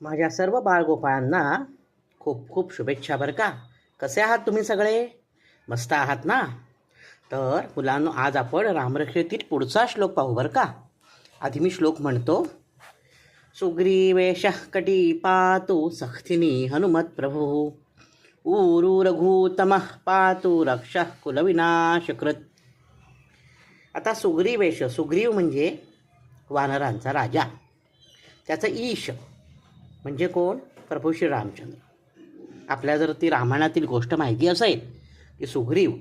माझ्या सर्व बाळगोपाळांना खूप खूप शुभेच्छा बरं का. कसे आहात तुम्ही सगळे? मस्त आहात ना? तर मुलांनो आज आपण रामरक्षेतील पुढचा श्लोक पाहू बरं का. आधी मी श्लोक म्हणतो सुग्रीवेश कटी पातु सख्तिनी हनुमत प्रभू. ऊरू रघुतम पातु रक्ष कुलविनाशकृत आता सुग्रीवेश सुग्रीव म्हणजे वानरांचा राजा. त्याचं ईश म्हणजे कोण? प्रभू श्री रामचंद्र आपल्या जर ती रामायणातील गोष्ट माहिती असेल की सुग्रीव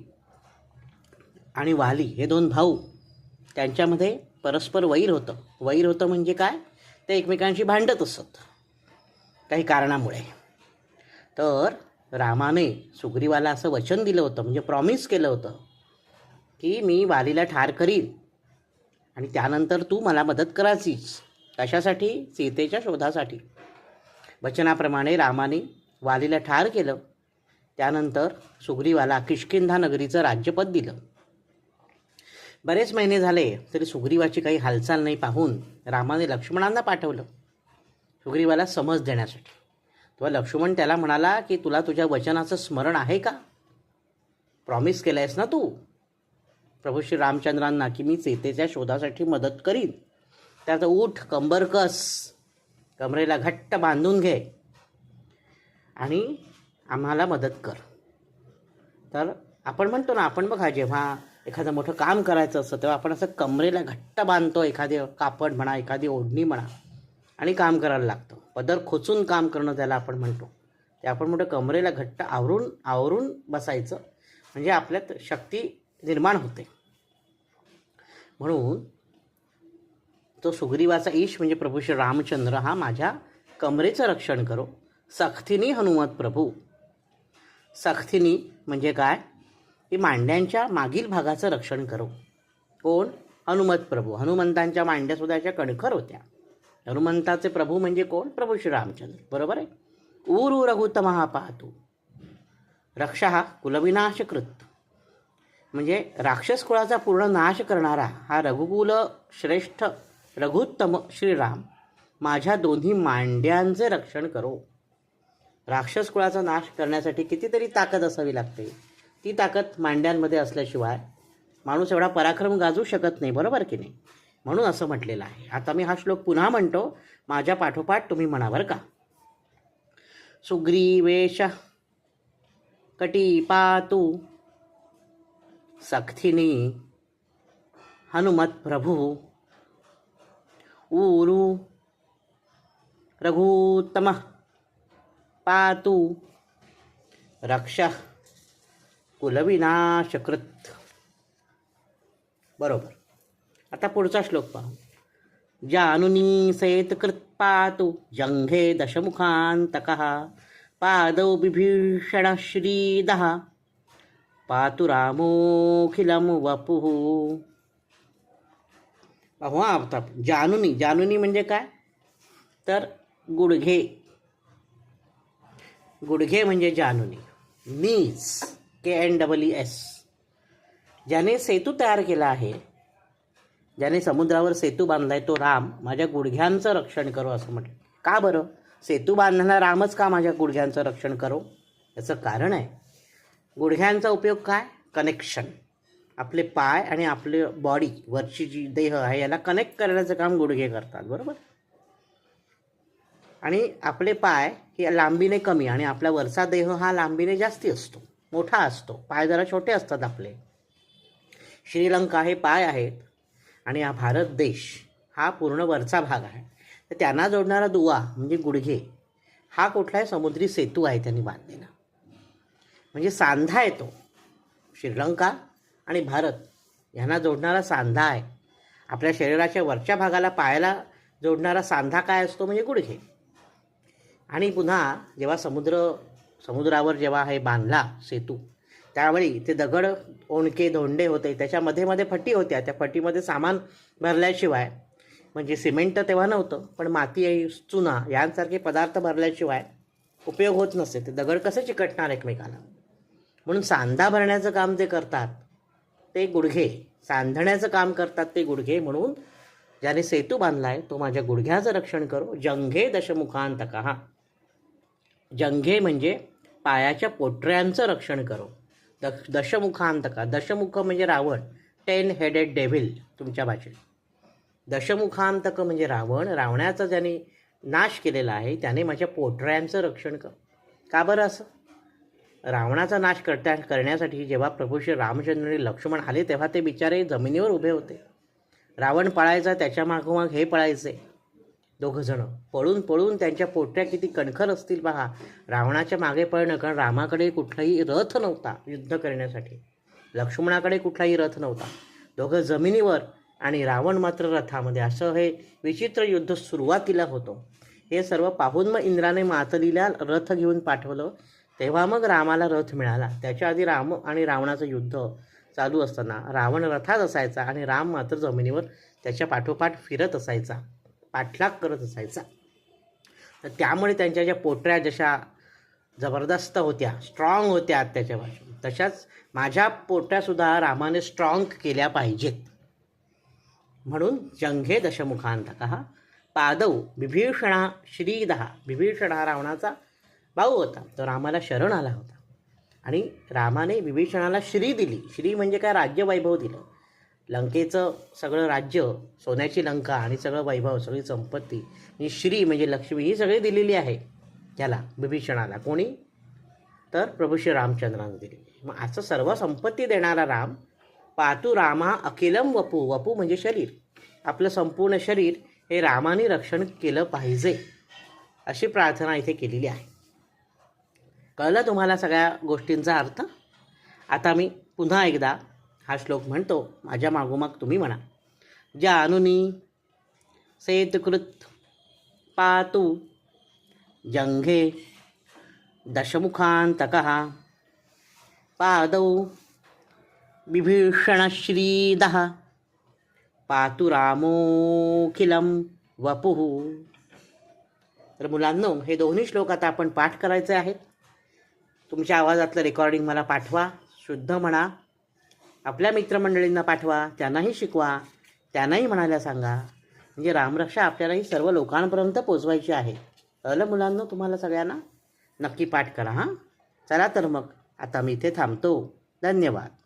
आणि वाली हे दोन भाऊ त्यांच्यामध्ये परस्पर वैर होतं. वैर होतं म्हणजे काय? ते एकमेकांशी भांडत असत. काही कारणामुळे. तर रामाने सुग्रीवाला असं वचन दिलं होतं म्हणजे प्रॉमिस केलं होतं की मी वालीला ठार करीन आणि त्यानंतर तू मला मदत करायचीच कशासाठी? सीतेच्या शोधासाठी. वचनाप्रमाणे रामाने वालीला ठार केलं. त्यानंतर सुग्रीवाला किशकिंधा नगरीचं राज्यपद दिलं. बरेच महिने झाले तरी सुग्रीवाची काही हालचाल नाही पाहून रामाने लक्ष्मणांना पाठवलं. सुग्रीवाला समज देण्यासाठी. तेव्हा लक्ष्मण त्याला म्हणाला की तुला तुझ्या वचनाचं स्मरण आहे का? प्रॉमिस केलं आहेस ना तू? प्रभू श्री रामचंद्रांना की मी सीतेच्या शोधासाठी मदत करीन. त्यात उठ कंबर कस कमरेला घट्ट बांधून घे. आणि आम्हाला मदत कर. तर आपण म्हणतो ना आपण बघा जेव्हा एखादं मोठं काम करायचं असतं तेव्हा आपण असं कमरेला घट्ट बांधतो एखादे कापड म्हणा एखादी ओढणी म्हणा आणि काम करायला लागतं. पदर खोचून काम करणं त्याला आपण म्हणतो. ते आपण म्हणतो कमरेला घट्ट आवरून आवरून बसायचं. म्हणजे आपल्यात शक्ती निर्माण होते. म्हणून तो सुग्रीवाचा ईश म्हणजे प्रभू श्री रामचंद्र हा माझ्या कमरेचं रक्षण करो. सख्थिनी हनुमत प्रभू. सख्थिनी म्हणजे काय? की मांड्यांच्या मागील भागाचं रक्षण करो. कोण? हनुमत प्रभू. हनुमंतांच्या मांड्यासुद्धा अशा कणखर होत्या. हनुमंताचे प्रभू म्हणजे कोण? प्रभू श्री रामचंद्र. बरोबर आहे? ऊरू रघुतमहा पाहतो रक्षा हा कुलविनाशकृत. म्हणजे राक्षस कुळाचा पूर्ण नाश करणारा हा रघुकुल श्रेष्ठ रघुत्तम श्रीराम माझ्या दोन्ही मांड्यांचे रक्षण करो. राक्षस कुळाचा नाश करण्यासाठी कितीतरी ताकद असावी लागते. ती ताकद मांड्यांमध्ये असल्याशिवाय माणूस एवढा पराक्रम गाजू शकत नाही बरोबर की नाही? म्हणून असं म्हटलेलं आहे. आता मी हा श्लोक पुन्हा म्हणतो माझ्या पाठोपाठ तुम्ही म्हणा का. सुग्रीवेश कटिपातु पातू सख्थिनी हनुमत प्रभू ऊरू रघुत्तम पातु रक्ष कुलविनाशकृत. बरोबर. आता पुढचा श्लोक पाहू. जानुनी सेतकृत पातु जंघे दशमुखांतकः पादौ बिभीषण श्रीदः पातु रामोखिलम वपुः। पाहू आफताब आता जानुनी जानुनी म्हणजे काय? तर गुडघे. गुडघे म्हणजे जानुनी. Knees K N double E S. ज्याने सेतू तयार केला आहे ज्याने समुद्रावर सेतू बांधलाय तो राम माझ्या गुडघ्यांचं रक्षण करो असं म्हटलं. का बरं? सेतू बांधणारा रामच का माझ्या गुडघ्यांचं रक्षण करो? याचं कारण आहे. गुडघ्यांचा उपयोग काय? कनेक्शन. आपले पाय आणि आपले बॉडी वरची जी देह आहे याला कनेक्ट करण्याचं काम गुडघे करतात बरोबर? आणि आपले पाय हे लांबीने कमी आणि आपला वरचा देह हा लांबीने जास्ती असतो मोठा असतो पाय जरा छोटे असतात आपले. श्रीलंका हे पाय आहेत आणि हा भारत देश हा पूर्ण वरचा भाग आहे. तर त्यांना जोडणारा दुवा म्हणजे गुडघे हा कुठलाही समुद्री सेतू आहे त्यांनी बांधलेला. म्हणजे सांधा येतो श्रीलंका आणि भारत यांना जोडणारा सांधा आहे. आपल्या शरीराच्या वरच्या भागाला पायाला जोडणारा सांधा काय असतो म्हणजे गुडघे. आणि पुन्हा जेव्हा समुद्र समुद्रावर जेव्हा हे बांधला सेतू त्यावेळी ते दगड ओणके धोंडे होते. त्याच्यामध्ये मध्ये फटी होत्या. त्या फटीमध्ये सामान भरल्याशिवाय म्हणजे सिमेंट तर तेव्हा नव्हतं पण माती चुना यांसारखे पदार्थ भरल्याशिवाय उपयोग होत नसते ते दगड कसे चिकटणार एकमेकाला म्हणून सांधा भरण्याचं काम जे करतात ते गुडघे. सांधण्याचं काम करतात ते गुडघे म्हणून ज्याने सेतू बांधला आहे तो माझ्या गुडघ्याचं रक्षण करो. जंघे दशमुखांतका हा जंघे म्हणजे पायाच्या पोटऱ्यांचं रक्षण करो. दश दशमुखांतका दशमुख म्हणजे रावण. टेन हेडेड डेव्हिल तुमच्या भाषेत. दशमुखांतक म्हणजे रावण. रावणाचा ज्याने नाश केलेला आहे त्याने माझ्या पोटऱ्यांचं रक्षण कर. का बरं असं? रावणाचा नाश करता करण्यासाठी जेव्हा प्रभू श्री रामचंद्र आणि लक्ष्मण आले तेव्हा ते बिचारे जमिनीवर उभे होते. रावण पळायचा त्याच्या मागोमाग हे पळायचे. दोघंजणं पळून पळून त्यांच्या पोट्या किती कणखर असतील पहा. रावणाच्या मागे पळणं कारण रामाकडे कुठलाही रथ नव्हता युद्ध करण्यासाठी. लक्ष्मणाकडे कुठलाही रथ नव्हता. दोघं जमिनीवर आणि रावण मात्र रथामध्ये. असं हे विचित्र युद्ध सुरुवातीला होतं. हे सर्व पाहून मग इंद्राने मातलीला रथ घेऊन पाठवलं. तेव्हा मग रामाला रथ मिळाला. त्याच्या आधी राम आणि रावणाचं युद्ध चालू असताना रावण रथात असायचा आणि राम मात्र जमिनीवर त्याच्या पाठोपाठ फिरत असायचा. पाठलाग करत असायचा. तर त्यामुळे त्यांच्या ज्या पोटऱ्या जशा जबरदस्त होत्या स्ट्रॉंग होत्या त्याच्या भाषेत तशाच माझ्या पोट्यासुद्धा रामाने स्ट्रॉंग केल्या पाहिजेत. म्हणून जंघे दशमुखांतका पादव विभीषणा श्रीदहा विभीषण रावणाचा भाऊ होता. तो रामाला शरण आला होता. आणि रामाने विभीषणाला श्री दिली. श्री म्हणजे काय? राज्य वैभव दिलं. लंकेचं सगळं राज्य सोन्याची लंका आणि सगळं वैभव सगळी संपत्ती आणि श्री म्हणजे लक्ष्मी ही सगळी दिलेली आहे त्याला विभीषणाला. कोणी? तर प्रभू श्री रामचंद्रानं दिली. मग असं सर्व संपत्ती देणारा राम पातू रामा अखिलम वपू. वपू म्हणजे शरीर. आपलं संपूर्ण शरीर हे रामाने रक्षण केलं पाहिजे अशी प्रार्थना इथे केलेली आहे. कळलं तुम्हाला सगळ्या गोष्टींचा अर्थ? आता मी पुन्हा एकदा हा श्लोक म्हणतो माझ्या मागोमाग तुम्ही म्हणा. जानुनी सेतकृत पातु जंघे दशमुखांतक पादौ बिभीषणश्रीदः पातु रामोखिलं वपुः। तर मुलांनो हे दोन्ही श्लोक आता आपण पाठ करायचे आहेत. तुमच्या आवाजातलं रेकॉर्डिंग मला पाठवा शुद्ध म्हणा. आपल्या मित्रमंडळींना पाठवा त्यांनाही शिकवा त्यांनाही म्हणायला सांगा. म्हणजे रामरक्षा आपल्याला ही सर्व लोकांपर्यंत पोचवायची आहे. अलं मुलांना तुम्हाला सगळ्यांना? नक्की पाठ करा हां? चला तर मग आता मी इथे थांबतो. धन्यवाद.